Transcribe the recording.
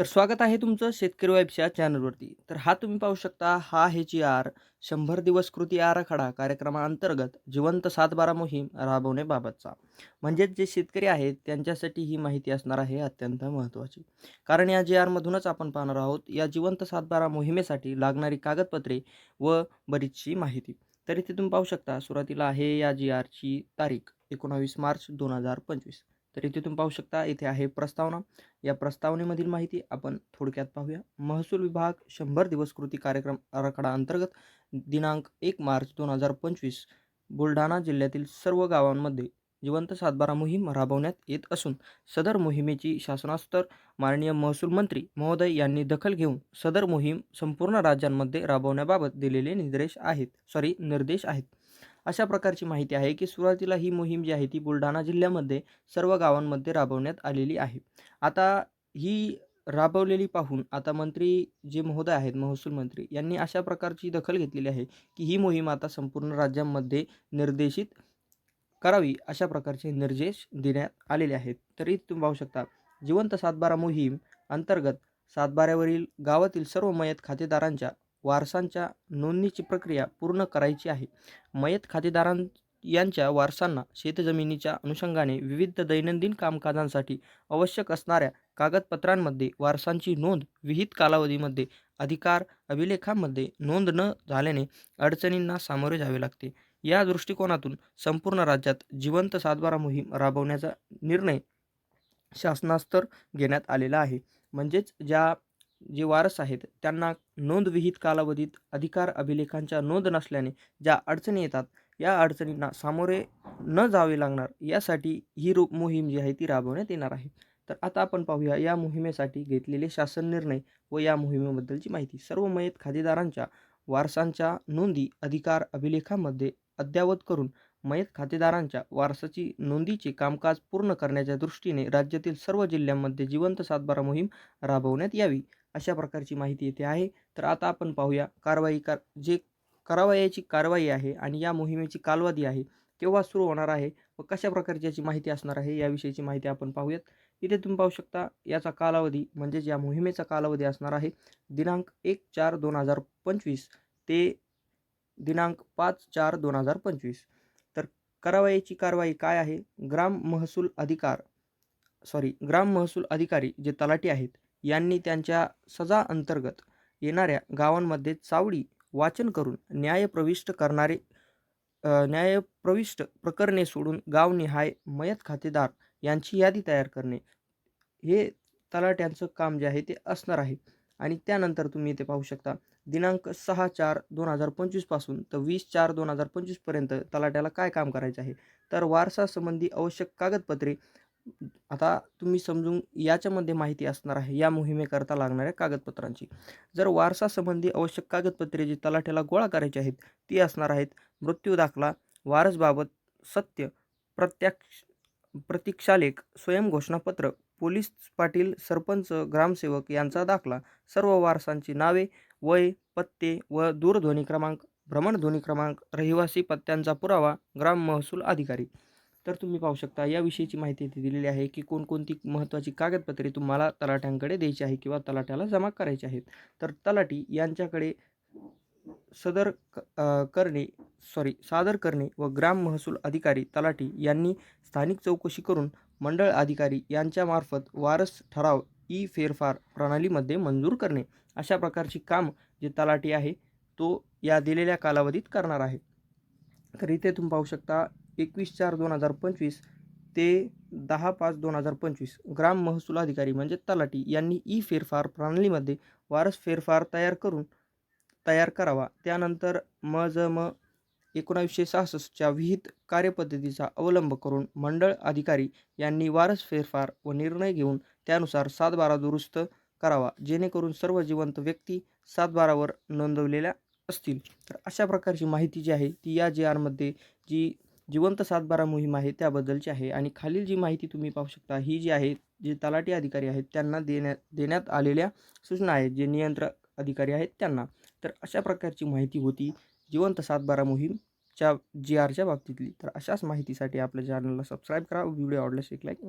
तर स्वागत आहे तुमचं शेतकरी वाईब्सच्या चॅनलवरती. तर हा तुम्ही पाहू शकता हा आहे जी आर शंभर दिवस कृती आराखडा कार्यक्रमाअंतर्गत जिवंत सातबारा मोहीम राबवण्याबाबतचा. म्हणजेच जे शेतकरी आहेत त्यांच्यासाठी ही माहिती असणार आहे अत्यंत महत्त्वाची. कारण या जी आरमधूनच आपण पाहणार आहोत या जिवंत सातबारा मोहिमेसाठी लागणारी कागदपत्रे व बरीचशी माहिती. तर इथे तुम्ही पाहू शकता सुरुवातीला आहे या जी आरची तारीख एकोणावीस मार्च दोन हजार पंचवीस. तर इथे तुम्ही पाहू शकता इथे आहे प्रस्तावना. या प्रस्तावनेमधील माहिती आपण थोडक्यात पाहूया. महसूल विभाग शंभर दिवस कृती कार्यक्रम आराखडा अंतर्गत दिनांक एक मार्च दोन हजार पंचवीस बुलढाणा जिल्ह्यातील सर्व गावांमध्ये जिवंत सातबारा मोहीम राबवण्यात येत असून सदर मोहिमेची शासनास्तर माननीय महसूल मंत्री महोदय यांनी दखल घेऊन सदर मोहीम संपूर्ण राज्यांमध्ये राबवण्याबाबत दिलेले निर्देश आहेत सॉरी निर्देश आहेत. अशा प्रकारची माहिती आहे की सुरुवातीला ही मोहीम जी आहे ती बुलढाणा जिल्ह्यामध्ये सर्व गावांमध्ये राबवण्यात आलेली आहे. आता ही राबवलेली पाहून आता मंत्री जे महोदय आहेत महसूल मंत्री यांनी अशा प्रकारची दखल घेतलेली आहे की ही मोहीम आता संपूर्ण राज्यांमध्ये निर्देशित करावी अशा प्रकारचे निर्देश देण्यात आलेले आहेत. तरी तुम्ही पाहू शकता जिवंत सातबारा मोहीम अंतर्गत सातबाऱ्यावरील गावातील सर्व मयत खातेदारांच्या वारसांच्या नोंदणीची प्रक्रिया पूर्ण करायची आहे. मयत खातेदारां यांच्या वारसांना शेतजमिनीच्या अनुषंगाने विविध दैनंदिन कामकाजांसाठी आवश्यक असणाऱ्या कागदपत्रांमध्ये वारसांची नोंद विहित कालावधीमध्ये अधिकार अभिलेखांमध्ये नोंद न झाल्याने अडचणींना सामोरे जावे लागते. या दृष्टिकोनातून संपूर्ण राज्यात जिवंत सातबारा मोहीम राबवण्याचा निर्णय शासनास्तर घेण्यात आलेला आहे. म्हणजेच ज्या जे वारस आहेत त्यांना नोंदविहित कालावधीत अधिकार अभिलेखांच्या नोंद नसल्याने ज्या अडचणी येतात या अडचणींना सामोरे न जावे लागणार यासाठी ही रूप मोहीम जी आहे ती राबवण्यात येणार आहे. तर आता आपण पाहूया या मोहिमेसाठी घेतलेले शासन निर्णय व या मोहिमेबद्दलची माहिती. सर्व मयत खातेदारांच्या वारसांच्या नोंदी अधिकार अभिलेखामध्ये अद्ययावत करून मयत खातेदारांच्या वारसाची नोंदीचे कामकाज पूर्ण करण्याच्या दृष्टीने राज्यातील सर्व जिल्ह्यांमध्ये जिवंत सातबारा मोहीम राबवण्यात यावी. अशा प्रकारची माहिती येथे आहे. तर आता आपण पाहूया कारवाई कार जे करावयाची कारवाई आहे आणि या मोहिमेची कालवधी आहे केव्हा सुरू होणार आहे व कशा प्रकारची याची माहिती असणार आहे याविषयीची माहिती आपण पाहूयात. इथे तुम्ही पाहू शकता याचा कालावधी म्हणजेच या मोहिमेचा कालावधी असणार आहे दिनांक एक चार दोन हजार पंचवीस ते दिनांक पाच चार दोन हजार पंचवीस. तर करावयाची कारवाई काय आहे? ग्राम महसूल अधिकार सॉरी ग्राम महसूल अधिकारी जे तलाठी आहेत यांनी त्यांच्या सजा अंतर्गत येणाऱ्या गावांमध्ये चावडी वाचन करून न्यायप्रविष्ट करणारे न्यायप्रविष्ट प्रकरणे सोडून गावनिहाय मयत खातेदार यांची यादी तयार करणे. हे तलाट्यांचं काम जे आहे ते असणार आहे. आणि त्यानंतर तुम्ही इथे पाहू शकता दिनांक सहा चार दोन हजार पंचवीसपासून तर वीस चार दोन हजार पंचवीसपर्यंत तलाट्याला काय काम करायचं आहे? तर वारसासंबंधी आवश्यक कागदपत्रे आता तुम्ही समजून याच्यामध्ये माहिती असणार आहे या मोहिमेकरता लागणाऱ्या कागदपत्रांची. जर वारसासंबंधी आवश्यक कागदपत्रे जी तलाठ्याला गोळा करायची आहेत ती असणार आहेत मृत्यू दाखला वारसबाबत सत्य प्रत्यक्ष प्रतीक्षालेख स्वयंघोषणापत्र पोलीस पाटील सरपंच ग्रामसेवक यांचा दाखला सर्व वारसांची नावे वय पत्ते व दूरध्वनी क्रमांक भ्रमणध्वनी क्रमांक रहिवासी पत्त्यांचा पुरावा ग्राम महसूल अधिकारी. तर तुम्ही पाहू शकता याविषयीची माहिती इथे दिलेली आहे की कोणकोणती महत्त्वाची कागदपत्रे तुम्हाला तलाठ्यांकडे द्यायची आहे किंवा तलाठ्याला जमा करायची आहेत. तर तलाठी यांच्याकडे सदर करणे सॉरी सादर करणे व ग्राम महसूल अधिकारी तलाठी यांनी स्थानिक चौकशी करून मंडळ अधिकारी यांच्यामार्फत वारस ठराव ई फेरफार प्रणालीमध्ये मंजूर करणे अशा प्रकारची काम जे तलाठी आहे तो या दिलेल्या कालावधीत करणार आहे. तर इथे तुम्ही पाहू शकता एकवीस चार दोन हजार पंचवीस ते दहा पाच दोन हजार पंचवीस ग्राम महसूल अधिकारी म्हणजे तलाठी यांनी ई फेरफार प्रणालीमध्ये वारस फेरफार तयार करून तयार करावा. त्यानंतर म ज म एकोणावीसशे सहासष्टच्या विहित कार्यपद्धतीचा अवलंब करून मंडळ अधिकारी यांनी वारस फेरफार व निर्णय घेऊन त्यानुसार सातबारा दुरुस्त करावा जेणेकरून सर्व जिवंत व्यक्ती सातबारावर नोंदवलेल्या असतील. तर अशा प्रकारची माहिती जी आहे ती या जी आरमध्ये जी जिवंत सातबारा मोहीम आहे त्याबद्दलची आहे. आणि खालील जी माहिती तुम्ही पाहू शकता ही जी आहे जे तलाठी अधिकारी आहेत त्यांना देण्यात देण्यात आलेल्या सूचना आहेत जे नियंत्रक अधिकारी आहेत त्यांना. तर अशा प्रकारची माहिती होती जिवंत सातबारा मोहीमच्या जी आरच्या बाबतीतली. तर अशाच माहितीसाठी आपल्या चॅनलला सबस्क्राईब करा. व्हिडिओ आवडल्यास एक लाईक